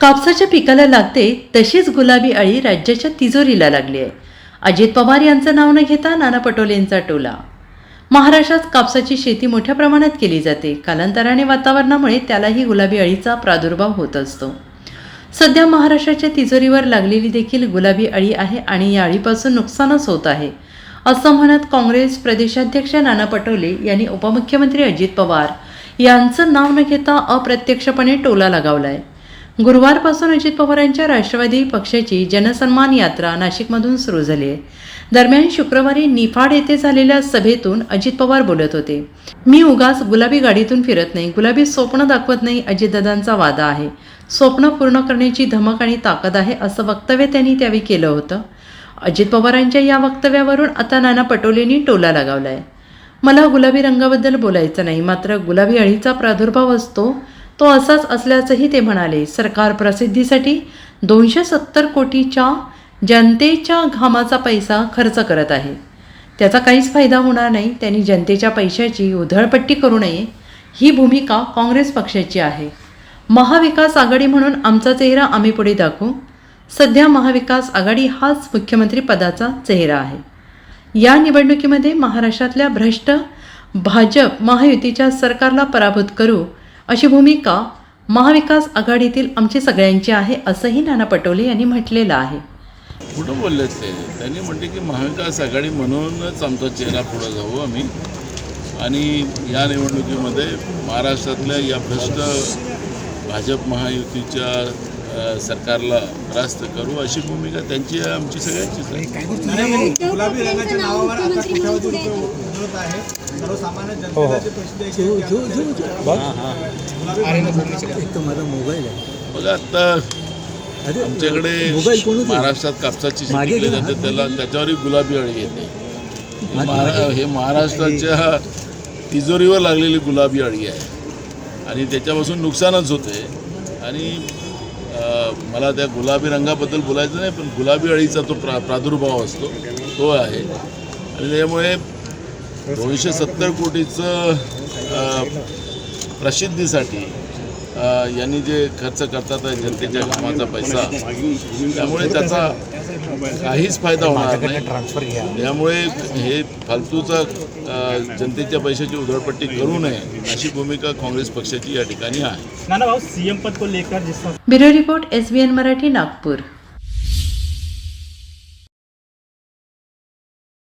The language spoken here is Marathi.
कापसाच्या पिकाला लागते तशीच गुलाबी अळी राज्याच्या तिजोरीला लागली आहे. अजित पवार यांचं नाव न घेता नाना पटोलेंचा टोला. महाराष्ट्रात कापसाची शेती मोठ्या प्रमाणात केली जाते. कालांतराने वातावरणामुळे त्यालाही गुलाबी अळीचा प्रादुर्भाव होत असतो. सध्या महाराष्ट्राच्या तिजोरीवर लागलेली देखील गुलाबी अळी आहे आणि या अळीपासून नुकसानच होत आहे. असं म्हणत काँग्रेस प्रदेशाध्यक्ष नाना पटोले यांनी उपमुख्यमंत्री अजित पवार यांचं नाव न घेता अप्रत्यक्षपणे टोला लगावला आहे गुरुवारपासून अजित पवारांच्या राष्ट्रवादी पक्षाची जनसन्मान यात्रा नाशिकमधून सुरू झाली. आहे दरम्यान शुक्रवारी निफाड येथे झालेल्या सभेतून अजित पवार बोलत होते. मी उगाच गुलाबी गाडीतून फिरत नाही गुलाबी स्वप्न दाखवत नाही अजितदादांचा वादा आहे. स्वप्न पूर्ण करण्याची धमक आणि ताकद आहे असं वक्तव्य त्यांनी त्यावेळी केलं होतं. अजित पवारांच्या या वक्तव्यावरून आता नाना पटोलेंनी टोला लगावला आहे मला गुलाबी रंगाबद्दल बोलायचं नाही मात्र गुलाबी अळीचा प्रादुर्भाव असतो तो असाच असल्याचंही ते म्हणाले. सरकार प्रसिद्धीसाठी दोनशे सत्तर कोटीच्या जनतेच्या घामाचा पैसा खर्च करत आहे. त्याचा काहीच फायदा होणार नाही. त्यांनी जनतेच्या पैशाची उधळपट्टी करू नये. ही भूमिका काँग्रेस पक्षाची आहे. महाविकास आघाडी म्हणून आमचा चेहरा आम्ही पुढे दाखवू. सध्या महाविकास आघाडी हाच मुख्यमंत्री पदाचा चेहरा आहे. या निवडणुकीमध्ये महाराष्ट्रातल्या भ्रष्ट भाजप महायुतीच्या सरकारला पराभूत करू अशी भूमिका महाविकास आघाडीतील आमची सगळ्यांची आहे असंही नाना पटोले यांनी म्हटलेलं आहे. कुठं बोलले ते? त्यांनी म्हटले की महाविकास आघाडी म्हणूनच आमचा चेहरा पुढं जाऊ आम्ही. आणि या निवडणुकीमध्ये महाराष्ट्रातल्या या भ्रष्ट भाजप महायुतीच्या सरकारला परास्त करू अशी भूमिका त्यांची आमची सगळ्यांचीच आहे. गुलाबी रंगाच्या नावावर आता कोट्यावधी रुपये उधळत आहे. सर्वसामान्य जनतेला जे पैसे द्यायचे बघा आता आमच्याकडे महाराष्ट्रात कापसाची शेती केली जाते त्याला त्याच्यावरही गुलाबी अळी येते. हे महारा- हे महाराष्ट्राच्या तिजोरीवर लागलेली गुलाबी अळी आहे. आणि त्याच्यापासून नुकसानच होते आणि मला त्या गुलाबी रंगाबद्दल बोलायचं नाही पण गुलाबी अळीचा तो प्रा प्रादुर्भाव असतो तो आहे. आणि त्यामुळे दोनशे सत्तर कोटीचं प्रसिद्धीसाठी यांनी जे खर्च करतात जनतेच्या कामाचा पैसा त्यामुळे त्याचा काहीच फायदा होणार नाही. त्यामुळे हे फालतूचा जनतेच्या पैशाची उधळपट्टी करू नये अशी भूमिका काँग्रेस पक्षाची या ठिकाणी आहे. नाना भाऊ सीएम पद को लेकर जिस तरह bureau report S B N Marathi Nagpur.